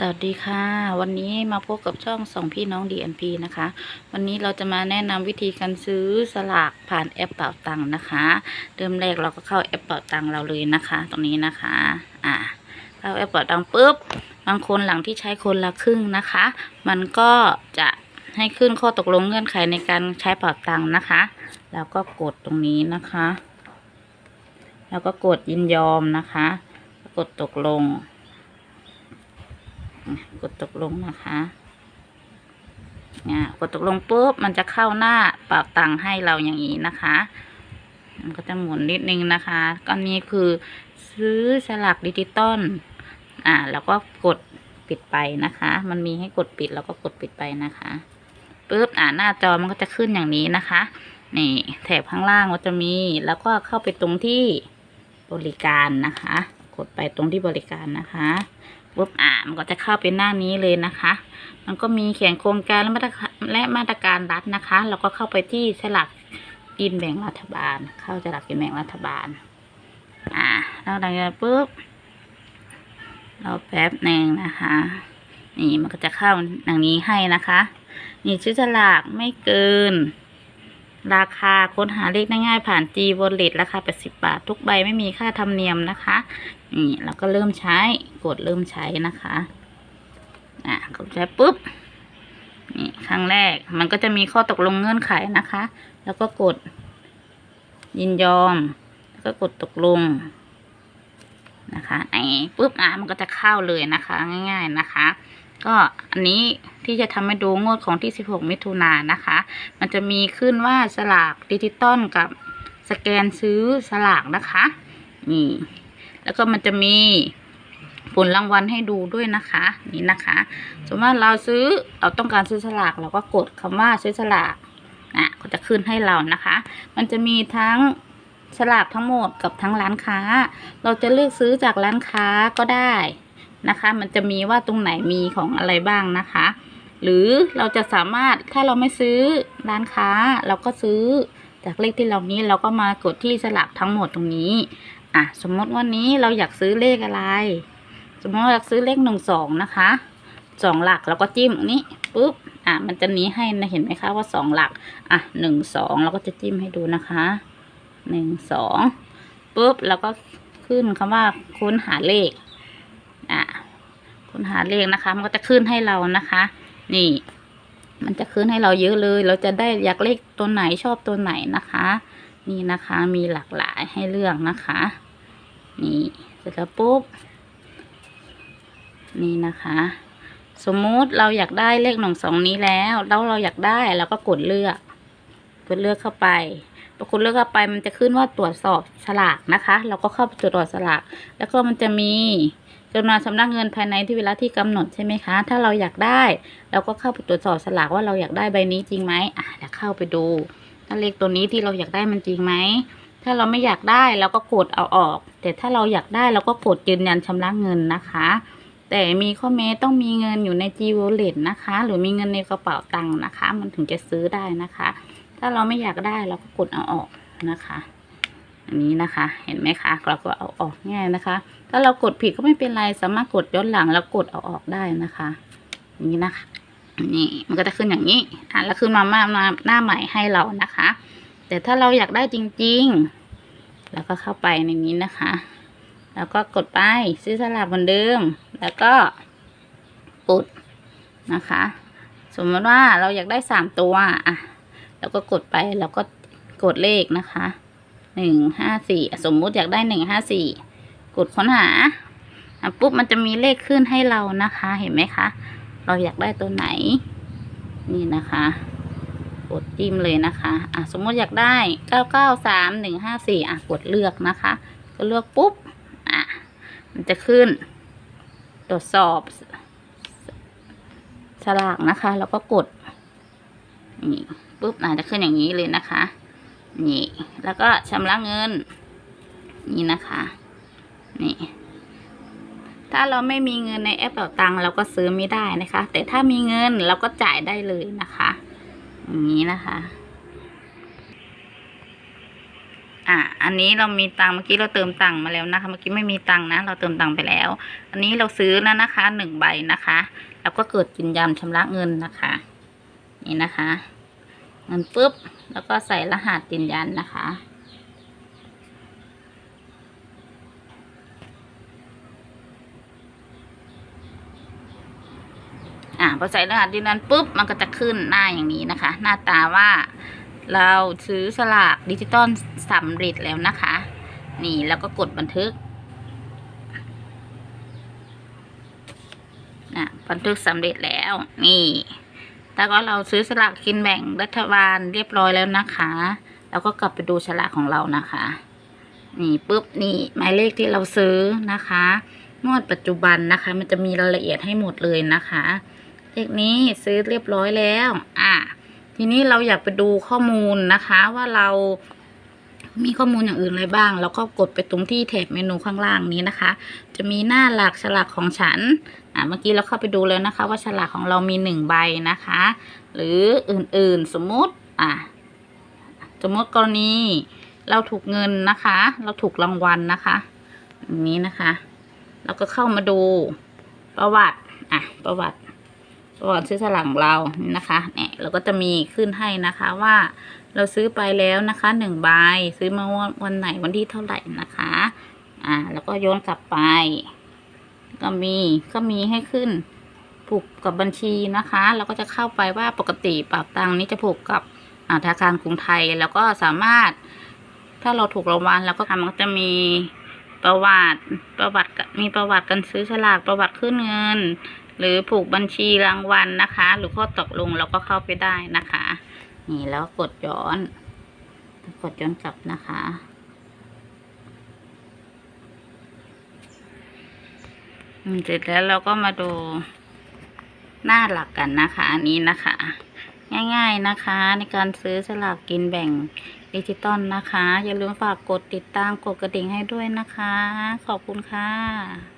สวัสดีค่ะ วันนี้มาพบกับช่องสองพี่น้อง DNP นะคะ วันนี้เราจะมาแนะนำวิธีการซื้อสลากผ่านแอปเป่าตังค์นะคะ เริ่มแรกเราก็เข้าแอปเป่าตังค์เราเลยนะคะ ตรงนี้นะคะ อ่าเข้าแอปเป่าตังค์ปุ๊บบางคนหลังที่ใช้คนละครึ่งนะคะ มันก็จะให้ขึ้นข้อตกลงเงื่อนไขในการใช้เป่าตังค์นะคะ แล้วก็กดตรงนี้นะคะ แล้วก็กดยินยอมนะคะ กดตกลง กดตกลงนะคะเนี่ยกดตกลงปุ๊บมันจะเข้าหน้าปรับตังค์ให้เราอย่างนี้นะคะ มันก็จะหมุนนิดนึงนะคะก็นี้คือซื้อสลากดิจิตอลอ่าแล้วก็กดปิดไปนะคะ มันมีให้กดปิดแล้วก็กดปิดไปนะคะปุ๊บอ่าหน้าจอมันก็จะขึ้นอย่างนี้นะคะ นี่แถบข้างล่างก็จะมีแล้วก็เข้าไปตรงที่บริการนะคะ กดไปตรงที่บริการนะคะ ปุ๊บอ่ามันก็จะเข้าไปหน้านี้เลยนะคะ มันก็มีเขียนโครงการและมาตรและมาตรการรัฐนะคะ แล้วก็เข้าไปที่สลักกินแบ่งรัฐบาล เข้าสลักกินแบ่งรัฐบาล อ่าแล้วหลังจากนั้นปุ๊บเราแป๊บหนึ่งนะคะ นี่มันก็จะเข้าอย่างนี้ให้นะคะ นี่ชื่อสลากไม่เกิน ราคาค้นหาเลขง่ายผ่าน G Wallet ราคา 80 บาท ทุกใบไม่มีค่าธรรมเนียมนะคะนี่เราก็เริ่มใช้กดเริ่มใช้นะคะอะกดใช้ปุ๊บนี่ครั้งแรกมันก็จะมีข้อตกลงเงื่อนไขนะคะ แล้วก็กด ยินยอม แล้วก็กดตกลงนะคะไอ้ปุ๊บอะมันก็จะเข้าเลยนะคะ ง่าย ๆนะคะ ก็อันนี้ที่จะทำให้ดูงวดของที่ 16 มิถุนายนนะคะ มันจะมีขึ้นว่าสลากดิจิตอลกับสแกนซื้อสลากนะคะนี่แล้วก็มันจะมีผลรางวัลให้ดูด้วยนะคะ นี่นะคะสมมติว่าเราซื้อเราต้องการซื้อสลากเราก็กดคำว่าซื้อสลากอะก็จะขึ้นให้เรานะคะ มันจะมีทั้งสลากทั้งหมดกับทั้งร้านค้า เราจะเลือกซื้อจากร้านค้าก็ได้ นะคะ มันจะมีว่าตรงไหนมีของอะไรบ้างนะคะ หรือเราจะสามารถถ้าเราไม่ซื้อร้านค้า เราก็ซื้อจากเลขที่เรานี้เราก็มากดที่สลากทั้งหมดตรงนี้อะสมมติวันนี้เราอยากซื้อเลขอะไร สมมติเราอยากซื้อเลขหนึ่งสองนะคะสองหลักเราก็จิ้มนนี้ปุ๊บอะมันจะนี้ให้นะเห็นไหมคะว่าสองหลักอะหนึ่งสองเราก็จะจิ้มให้ดูนะคะหนึ่งสองปุ๊บแล้วก็ขึ้นคำว่าค้นหาเลข ค้นหาเลขนะคะ มันก็จะขึ้นให้เรานะคะ นี่ มันจะขึ้นให้เราเยอะเลย เราจะได้อยากเลขตัวไหนชอบตัวไหนนะคะ นี่นะคะมีหลากหลายให้เลือกนะคะ นี่เสร็จแล้วปุ๊บนี่นะคะ สมมุติเราอยากได้เลขหนึ่งสองนี้แล้ว แล้วเราอยากได้เราก็กดเลือก กดเลือกเข้าไป พอกดเลือกเข้าไปมันจะขึ้นว่าตรวจสอบสลากนะคะ เราก็เข้าไปตรวจสอบสลาก แล้วก็มันจะมีจำนวนชำระเงินภายในที่เวลาที่กำหนดใช่ไหมคะ ถ้าเราอยากได้ เราก็เข้าไปตรวจสอบสลากว่าเราอยากได้ใบนี้จริงไหมอะเดี๋ยวเข้าไปดูถ้าเลขตัวนี้ที่เราอยากได้มันจริงไหมถ้าเราไม่อยากได้เราก็กดเอาออก แต่ถ้าเราอยากได้เราก็กดยืนยันชำระเงินนะคะ แต่มีข้อแม้ต้องมีเงินอยู่ใน G Wallet นะคะ หรือมีเงินในกระเป๋าตังค์นะคะ มันถึงจะซื้อได้นะคะ ถ้าเราไม่อยากได้เราก็กดเอาออกนะคะ อันนี้นะคะ เห็นไหมคะ เราก็เอาออกง่ายนะคะ ถ้าเรากดผิดก็ไม่เป็นไร สามารถกดย้อนหลังแล้วกดเอาออกได้นะคะนี้นะคะ นี่มันก็จะขึ้นอย่างนี้อะแล้วขึ้นมาหน้าหน้าใหม่ให้เรานะคะ แต่ถ้าเราอยากได้จริง ๆ แล้วก็เข้าไปในนี้นะคะ แล้วก็กดไปซื้อสลากเหมือนเดิม แล้วก็กดนะคะ สมมติว่าเราอยากได้สามตัวอะ แล้วก็กดไปแล้วก็กดเลขนะคะหนึ่งห้าสี่สมมุติอยากได้หนึ่งห้าสี่กดค้นหาปุ๊บมันจะมีเลขขึ้นให้เรานะคะ เห็นไหมคะ เราอยากได้ตัวไหน นี่นะคะ กดจิ้มเลยนะคะอะสมมติอยากได้เก้าเก้าสามหนึ่งห้าสี่อะกดเลือกนะคะ ก็เลือกปุ๊บอะมันจะขึ้น ตรวจสอบสลากนะคะ แล้วก็กดนี่ ปุ๊บอะจะขึ้นอย่างนี้เลยนะคะ นี่ แล้วก็ชำระเงิน นี่นะคะ นี่ ถ้าเราไม่มีเงินในแอปเป๋าตังเราก็ซื้อไม่ได้นะคะ แต่ถ้ามีเงินเราก็จ่ายได้เลยนะคะอย่างนี้นะคะ อะ อันนี้เรามีตังเมื่อกี้เราเติมตังมาแล้วนะคะ เมื่อกี้ไม่มีตังนะ เราเติมตังไปแล้ว อันนี้เราซื้อแล้วนะคะหนึ่งใบนะคะ แล้วก็เกิดกินยำชำระเงินนะคะ นี่นะคะ เงินปุ๊บ แล้วก็ใส่รหัสยืนยันนะคะ อ่าพอใส่รหัสยืนยันปุ๊บ มันก็จะขึ้นหน้าอย่างนี้นะคะ หน้าตาว่าเราซื้อสลากดิจิตอลสำเร็จแล้วนะคะ นี่แล้วก็กดบันทึกนะบันทึกสำเร็จแล้ว นี่ แล้วก็เราซื้อสลากกินแบ่งรัฐบาลเรียบร้อยแล้วนะคะ แล้วก็กลับไปดูฉลากของเรานะคะ นี่ปุ๊บนี่หมายเลขที่เราซื้อนะคะงวดปัจจุบันนะคะ มันจะมีรายละเอียดให้หมดเลยนะคะ เลขนี้ซื้อเรียบร้อยแล้ว อะทีนี้เราอยากไปดูข้อมูลนะคะว่าเรา มีข้อมูลอย่างอื่นอะไรบ้าง แล้วก็กดไปตรงที่แถบเมนูข้างล่างนี้นะคะ จะมีหน้าหลักฉลากของฉัน อะเมื่อกี้เราเข้าไปดูแล้วนะคะ ว่าฉลากของเรามีหนึ่งใบนะคะ หรืออื่นๆ สมมุติ อะสมมติกรณีเราถูกเงินนะคะ เราถูกรางวัลนะคะอย่างนี้นะคะ เราก็เข้ามาดูประวัติอะประวัติประวัติซื้อสลากของเรานี่นะคะเนี่ยเราก็จะมีขึ้นให้นะคะว่า เราซื้อไปแล้วนะคะหนึ่งใบซื้อมาวันวันไหนวันที่เท่าไหร่นะคะ อ่า แล้วก็ย้อนกลับไป ก็มีก็มีให้ขึ้นผูกกับบัญชีนะคะเราก็จะเข้าไปว่าปกติปรับตังนี้จะผูกกับธนาคารกรุงไทย แล้วก็สามารถ ถ้าเราถูกรางวัลแล้วก็มันก็จะมีประวัติประวัติมีประวัติการซื้อสลากประวัติขึ้นเงิน หรือผูกบัญชีรางวัลนะคะ หรือข้อตกลงเราก็เข้าไปได้นะคะ นี่แล้วกดย้อน กดย้อนกลับนะคะ เสร็จแล้วเราก็มาดูหน้าหลักกันนะคะอันนี้นะคะ ง่ายๆนะคะในการซื้อสลากกินแบ่งดิจิตอลนะคะ อย่าลืมฝากกดติดตามกดกระดิ่งให้ด้วยนะคะ ขอบคุณค่ะ